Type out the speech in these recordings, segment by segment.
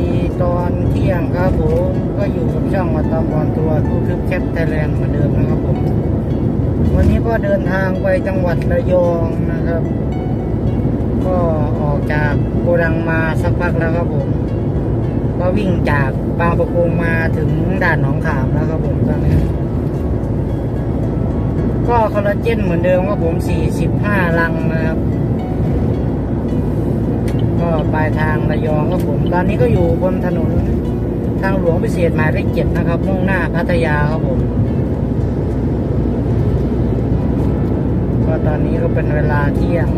ดีตอนเที่ยงครับผมก็อยู่กับช่องมาตามบอลตัวทูทึบแคปไทยแลนด์เหมือนเดิมนะครับผม วันนี้ก็เดินทางไปจังหวัดระยองนะครับ ก็ออกจากโกดังมาสักพักแล้วครับผม ก็วิ่งจากบางประกงมาถึงด่านหนองขามแล้วครับผมตอนนี้ ก็คอลลาเจนเหมือนเดิมครับผม 45 ลังนะครับ ปลายทางระยองครับผม ตอนนี้ก็อยู่บนถนนทางหลวงพิเศษหมายเลขเจ็ดนะครับ มุ่งหน้าพัทยาครับผม ก็ตอนนี้ก็เป็นเวลาเที่ยง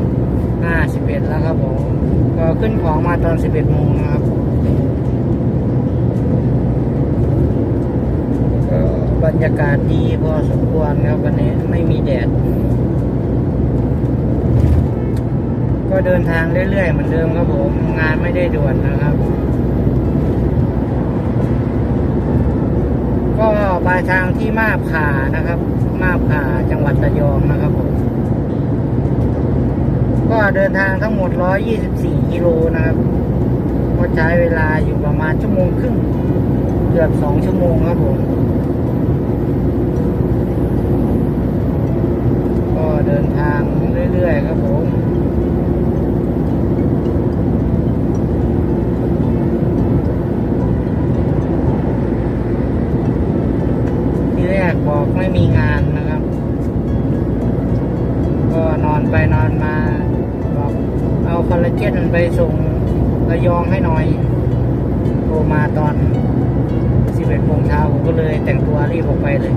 51แล้วครับผม ก็ขึ้นของมาตอน11โมงนะครับก็บรรยากาศดีพอสมควรครับวันนี้ไม่มีแดด ก็เดินทางเรื่อยๆเหมือนเดิมครับผม งานไม่ได้ด่วนนะครับ ก็ปลายทางที่มาบขานะครับ มาบขาจังหวัดระยองนะครับผมก็เดินทางทั้งหมด 124 กิโลนะครับ ก็ใช้เวลาอยู่ประมาณชั่วโมงครึ่ง เกือบ 2 ชั่วโมงครับผม ก็เดินทางเรื่อยๆครับผม ส่งระยองให้หน่อยโทรมาตอน11โมงเช้าผมก็เลยแต่งตัวรีบออกไปเลย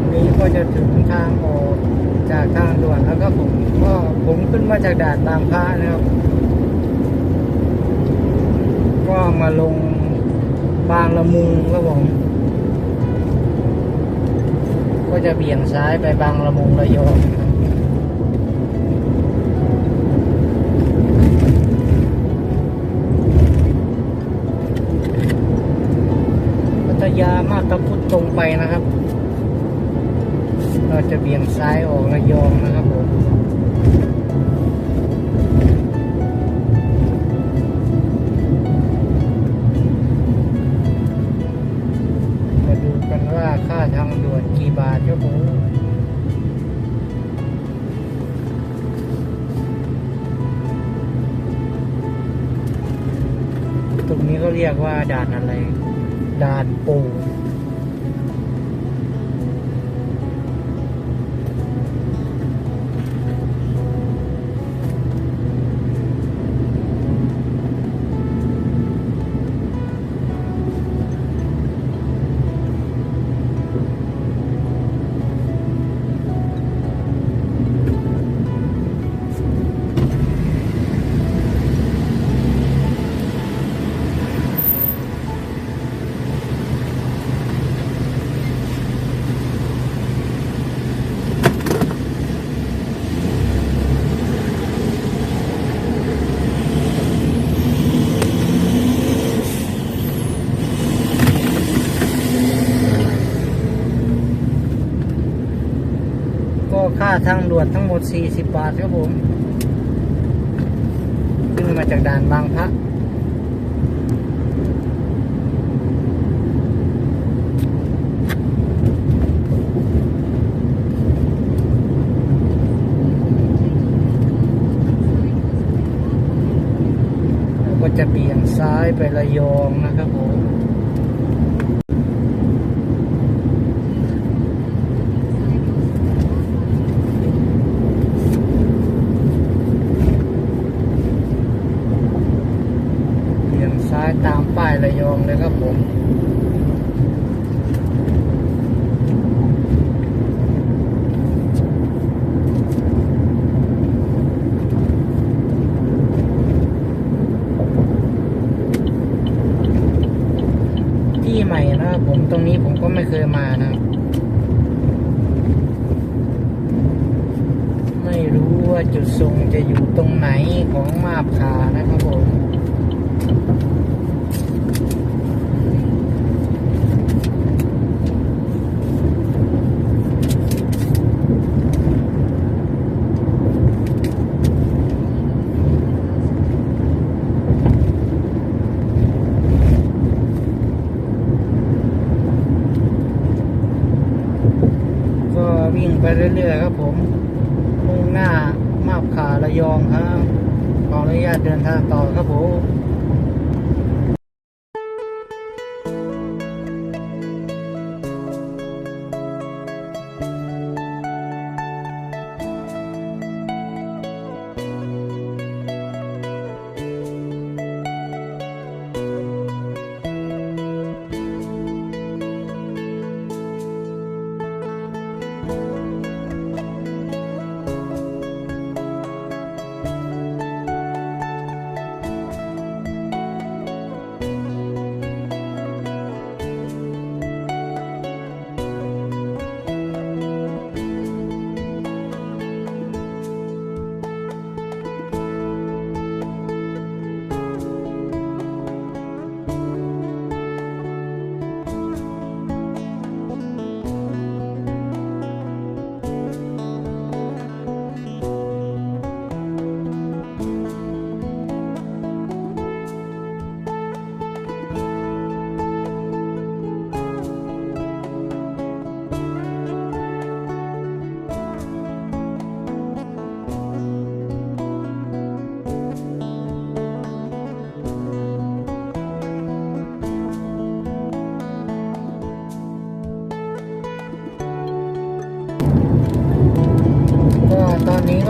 ตอนนี้ก็จะถึงทางออกจากทางด่วนแล้วก็ผมก็ผมขึ้นมาจากด่านบางพระนะครับ ก็มาลงบางละมุงครับผมก็จะเบี่ยงซ้ายไปบางละมุงระยองพัทยามาตาพุธตรงไปนะครับ เราจะเบี่ยงซ้ายออกระยองนะครับผมมาดูกันว่าค่าทางด่วนกี่บาทครับผมตรงนี้ก็เรียกว่าด่านอะไร ด่านปู ค่าทางด่วนทั้งหมด 40 บาทครับผมขึ้นมาจากด่านบางพระก็จะเบี่ยงซ้ายไประยองนะครับผม เคยมานะ ไม่รู้ว่าจุดทรงจะอยู่ตรงไหนของมาบขานะครับผม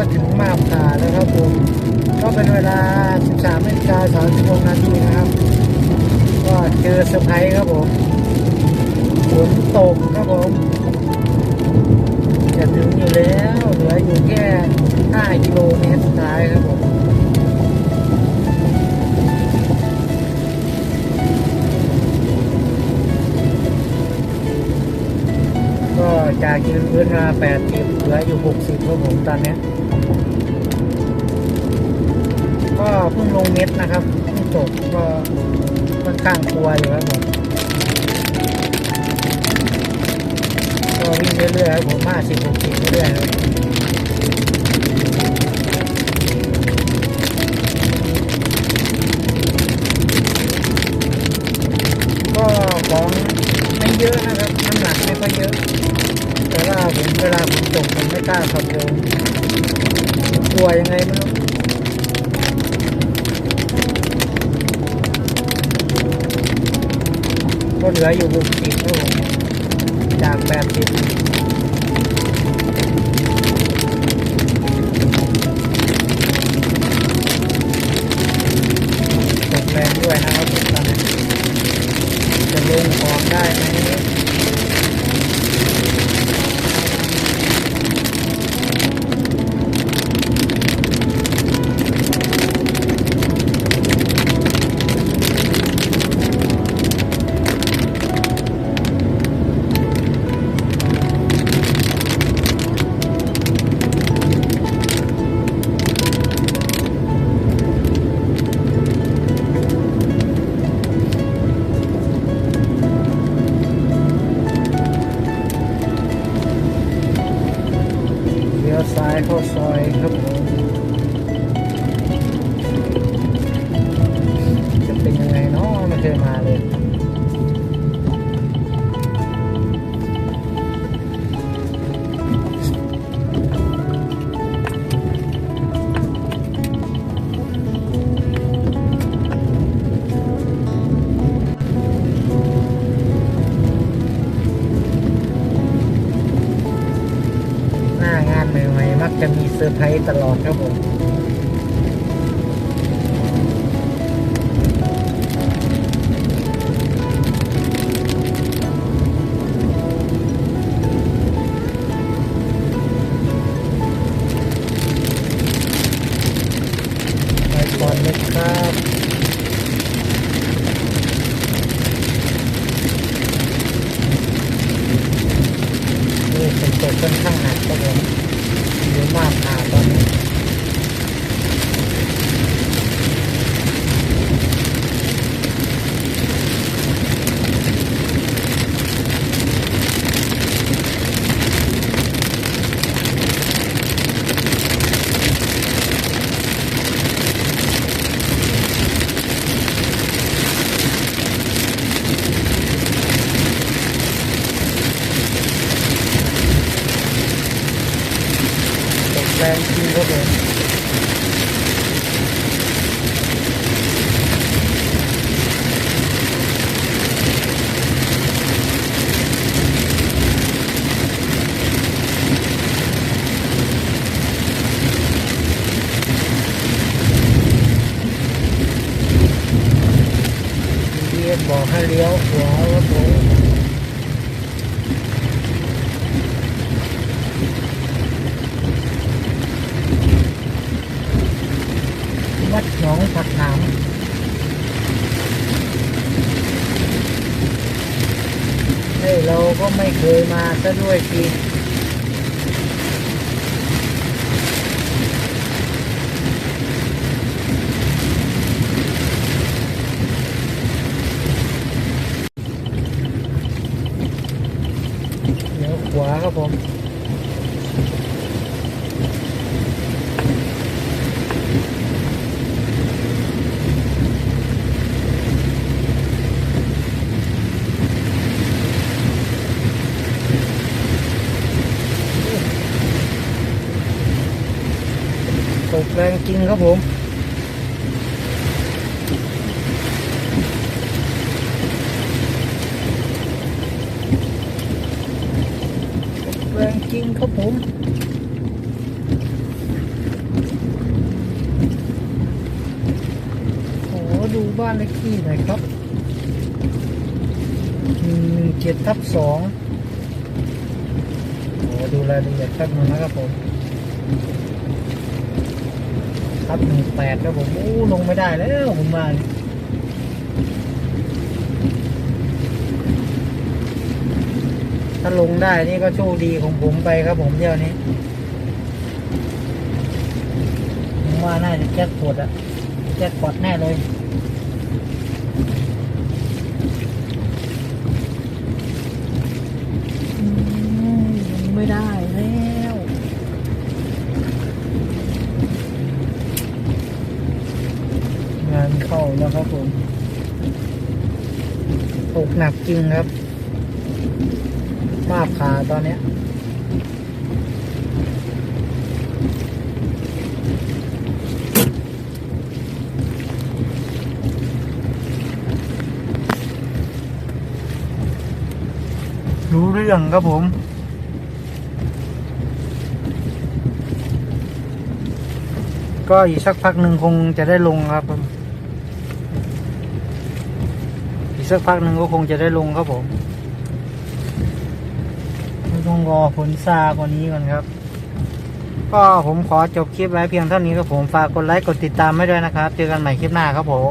ก็ถึงมาบขาแล้วครับผมก็เป็นเวลา 13นาฬิกา36นาทีนะครับ ก็เจอเซอร์ไพรส์ครับผมฝนตกครับผมจะถึงอยู่แล้วเหลืออยู่แค่ 5 กิโลเมตรสุดท้ายครับผมก็จากกินพื้นมา80เหลืออยู่ 60ครับผมตอนนี้ ก็เพิ่งลงเม็ดนะครับเพิ่งจบก็ค่อนข้างกลัวอยู่ครับผมก็วิ่งเรื่อยๆครับผมห้าสิบหกสิบเรื่อยๆครับก็ของไม่เยอะนะครับน้ำหนักไม่ค่อยเยอะ แต่ว่าผมเวลาผมตกผมไม่กล้าขับเร็วกลัวยังไงไม่รู้ เหลืออยู่หกสิบครับผมจากแปดสิบตกแรงด้วยนะครับตอนนี้จะลงของได้ไหม ตลอดครับผม แรงจริงครับผมเรียนบอกให้เลี้ยวขวาครับผม วัดหนองผักหนามเฮ้ยเราก็ไม่ เคยมาซะด้วยทีเดี๋ยวขวาครับผม ตกแริงครับผมแรงจริงครับผมโอ้ดูบ้านเลขที่หน่อยครับหนึ่งเจ็ดทับสองโอ้ดูรายละเอียดแป๊บนึงนะครับผม ครับหนึ่งแปดครับผมโอ้ลงไม่ได้แล้วผมมาถ้าลงได้นี่ก็โชคดีของผมไปครับผมเที่ยวนี้ผมว่าน่าจะแจ็คพอตอะแจ็คพอตแน่เลยไม่ได้แล้ว งาน เข้าแล้วครับผมตกหนักจริงครับ มาบขาตอนเนี้ยรู้เรื่องครับผม ก็อีกสักพักหนึ่งคงจะได้ลงครับผม อีก สักพักหนึ่งก็คงจะได้ลงครับผมต้องรอผลซากว่านี้ก่อนครับ ก็ผมขอจบคลิปไว้เพียงเท่านี้ครับผม ฝากกดไลค์กดติดตามให้ด้วยนะครับ เจอกันใหม่คลิปหน้าครับผม